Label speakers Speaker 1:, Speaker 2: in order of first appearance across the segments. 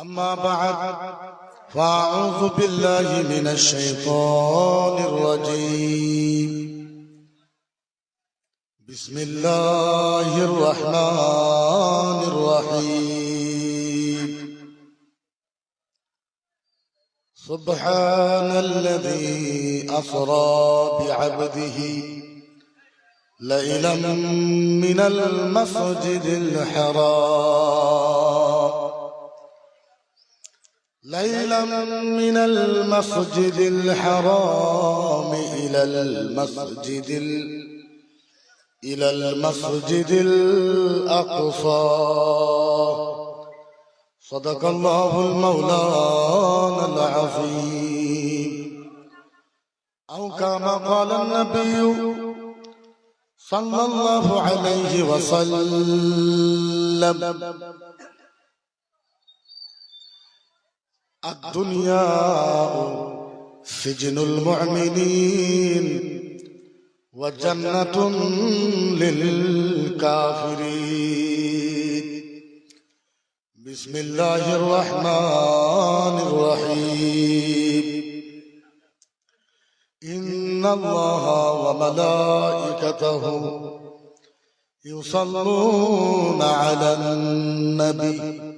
Speaker 1: أما بعد فأعوذ بالله من الشيطان الرجيم. بسم الله الرحمن الرحيم. سبحان الذي أسرى بعبده ليلا من المسجد الحرام. ليلا من المسجد الحرام إلى المسجد ال... إلى المسجد الأقصى. صدق الله المولانا العظيم. أو كما قال النبي صلى الله عليه وسلم. الدنيا سجن المؤمنين وجنة للكافرين. بسم الله الرحمن الرحيم. إن الله وملائكته يصلون على النبي.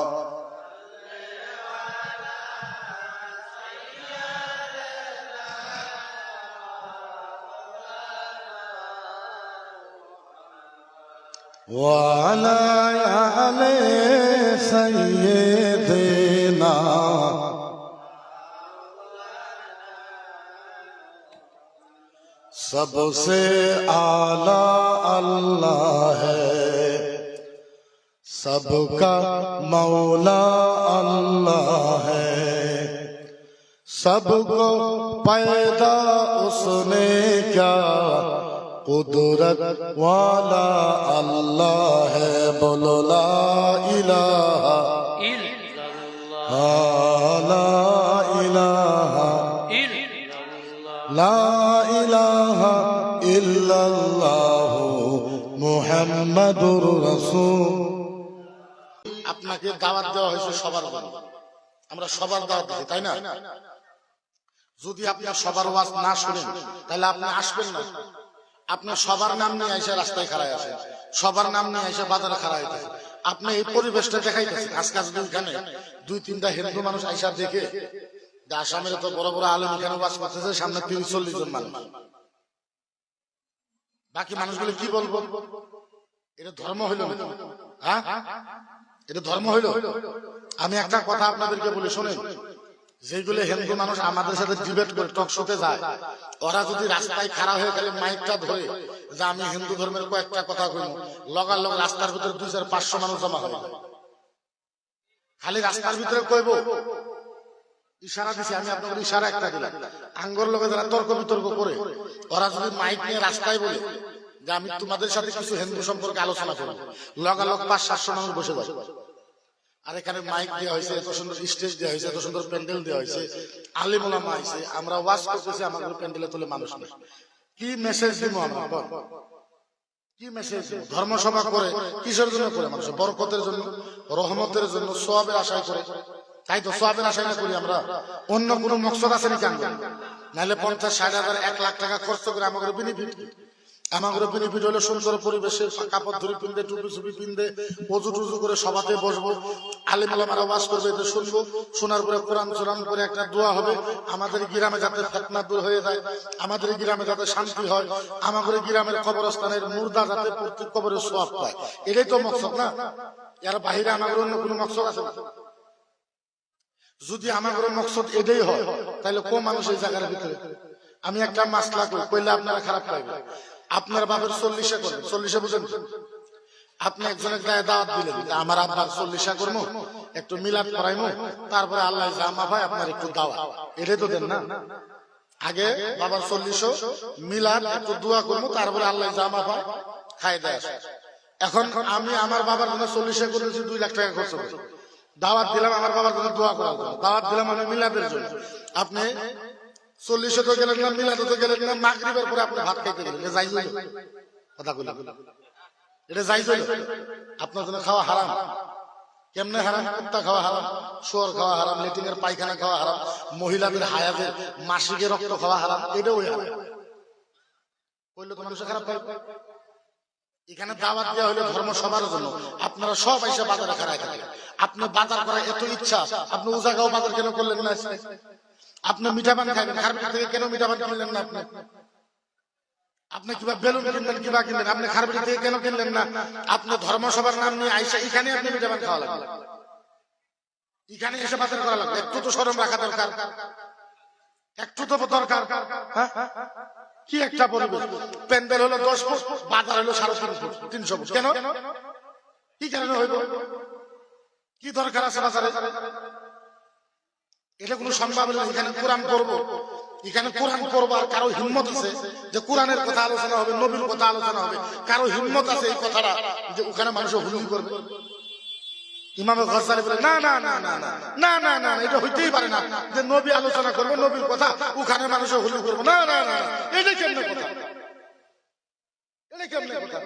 Speaker 1: देना। सबसे आला अल्लाह है। सबका मौला अल्लाह है। सबको पैदा उसने क्या। কুদরত والا হে ہے ইলাহা لا الہ الا اللہ আপনাকে দাওয়াত দেওয়া হয়েছে সবার আমরা সবার দাওয়াত দিই, তাই না? যদি আপনি সবার ওয়াজ না শুনেন, তাহলে আপনি আসবেন না। আপনি সবার নাম নিয়ে এসে রাস্তায় খাড়ায় আসেন, সবার নাম নিয়ে এসে বাজারে খাড়ায় থাকে আপনি এই পরিবেশটা দেখাইতেছেন, আজকে যদি এখানে দুই, তিনটা হিন্দু মানুষ আইসা দেখে আসামের তো বড় বড় আলম এখানে বাস করতেছে, সামনে তিরিশ চল্লিশ জন মানুষ। বাকি মানুষগুলো কি বলব? এটা ধর্ম হইল হ্যাঁ? এটা ধর্ম হইল? আমি একটা কথা আপনাদেরকে বলি, শোনেন। যেগুলো হিন্দু মানুষ আমাদের সাথে ডিবেট করে টক শোতে যায়, ওরা যদি রাস্তায় খাড়া হয়ে গেলে মাইকটা ধরে যে আমি হিন্দু ধর্মের কয়েকটা কথা কইব লগার লগ রাস্তার ভিতরে দুই চার পাঁচশো মানুষ জমা যায়। খালি রাস্তার ভিতরে কইব, ইশারা দিছি, আমি আপনাদের ইশারা একটা দিলাম। আঙ্গর লোকে যারা তর্ক বিতর্ক করে, ওরা যদি মাইক নিয়ে রাস্তায় বলে যে আমি তোমাদের সাথে কিছু হিন্দু সম্পর্কে আলোচনা করব লগালগ পাঁচ সাতশো মানুষ বসে যাবে। আর এখানে মাইক দেওয়া হয়েছে, এত সুন্দর স্টেজ দেওয়া হয়েছে, এত সুন্দর প্যান্ডেল দেওয়া হয়েছে। আলিমুলামা আইছে, আমরা ওয়াজ করতেছি, আমাদের প্যান্ডেলে তুলে মানুষ নেই। কি মেসেজ দিব আমরা? কি মেসেজ ধর্মসভা করে, কিসের জন্য করে মানুষ? বরকতের জন্য, রহমতের জন্য, সোয়াবের আশায় করে। তাই তো, সোয়াবের আশায় না করি আমরা? অন্য কোনো মকসদ আছে নাকি আমরা নাহলে পঞ্চাশ, ষাট হাজার, এক লাখ টাকা খরচ করে আমাদের বেনিফিট সুন্দর পরিবেশে কাপড় টুপি চুপি টুজু করে বসবো। শুনব। একটা দোয়া হবে। আমাদের গ্রামে যাতে ফেতনা দূর হয়ে যায়, আমাদের গ্রামে যাতে শান্তি হয়, আমাদের গ্রামের কবরস্থানের মুর্দা যাতে প্রত্যেক কবরে সোয়াব পায়। এটাই তো মকসদ না? এর বাহিরে আমাদের অন্য কোনো মকসদ আছে না? যদি আমাদের মকসদ এটাই হয়, তাহলে কোন মানুষ এই জায়গার ভিতরে? আমি একটা মাসলা করি, কইলে আপনারা খারাপ পাইবেন। আপনার বাপের চল্লিশে করবেন চল্লিশে বুঝেন? আপনি একজনের গায়ে দাওয়াত দিলেন আমার আব্বার চল্লিশা করব একটু মিলাদ করাইমো, তারপরে আল্লাহ জামা ভাই, আপনার একটু দাওয়া এটাই তো দেন না। আগে বাবার চল্লিশও মিলাদ, একটু দোয়া করব তারপরে আল্লাহ জামা পায় খাই দেয়। এখন আমি আমার বাবার জন্য চল্লিশে করেছি দুই লাখ টাকা খরচ করেছি দাওয়াত দিলাম, আমার বাবার জন্য দোয়া করার জন্য দাওয়াত দিলাম আমি মিলাদের জন্য। আপনি চল্লিশে তো গেলেন না, মিলাদে তো গেলেন না, মাগরিবের পরে আপনি ভাত খাইতে গেলেন। যাই কথা বলি এটা যাই আপনার জন্য খাওয়া হারাম। কেমনে হারাম? কুত্তা খাওয়া হারাম, শুয়ার খাওয়া হারাম লেটিনের পায়খানা খাওয়া হারাম, মহিলাদের হায়াতের মাসিকের রক্ত খাওয়া হারাম, এটাও হারাম। বললে তো মানুষের খারাপ পাই এখানে দাওয়াত দেওয়া হলো ধর্ম সবার জন্য। আপনারা সব এসে বাজারে খাবেন আপনি বাজার করার এত ইচ্ছা, আপনি উজাগাও বাজার কেন করলেন না? আপনি মিঠা পান খাবেন খারপিট থেকে কেন মিঠা পান কিনলেন না আপনি? আপনি কিবা বেলুন কিনলেন, কিবা কিনলেন, আপনি খারপিট থেকে কেন কিনলেন না? আপনি ধর্মসভার নাম নিয়ে আইসা এখানে আপনি মিঠা পান খাওয়া লাগবে। এখানে এসে বাজার করা লাগবে। একটু তো সরম রাখা দরকার। একটু তো দরকার। হ্যাঁ? কি একটা পরিবেশ প্যান্ডেল হলো দশ ফুট, বাজার হলো সাড়ে তিন ফুট, তিনশো ফুট। কেন? কি কারণে হইব? কি দরকার আছে বাজারে? এটা কোনো সম্ভব না এখানে কোরআন করব এখানে কোরআন করব আর কারও হিম্মত আছে যে কোরআনের কথা আলোচনা হবে নবীর কথা আলোচনা হবে কারও হিম্মত আছে এই কথাটা যে ওখানে মানুষ হুলুম করবে ইমাম গসালি বলে না না না না না না না না এটা হইতেই পারে না যে নবী আলোচনা করব নবীর কথা ওখানে মানুষ হুলুম করব না না না না এটা কেমনে কথা এটা কেমনে কথা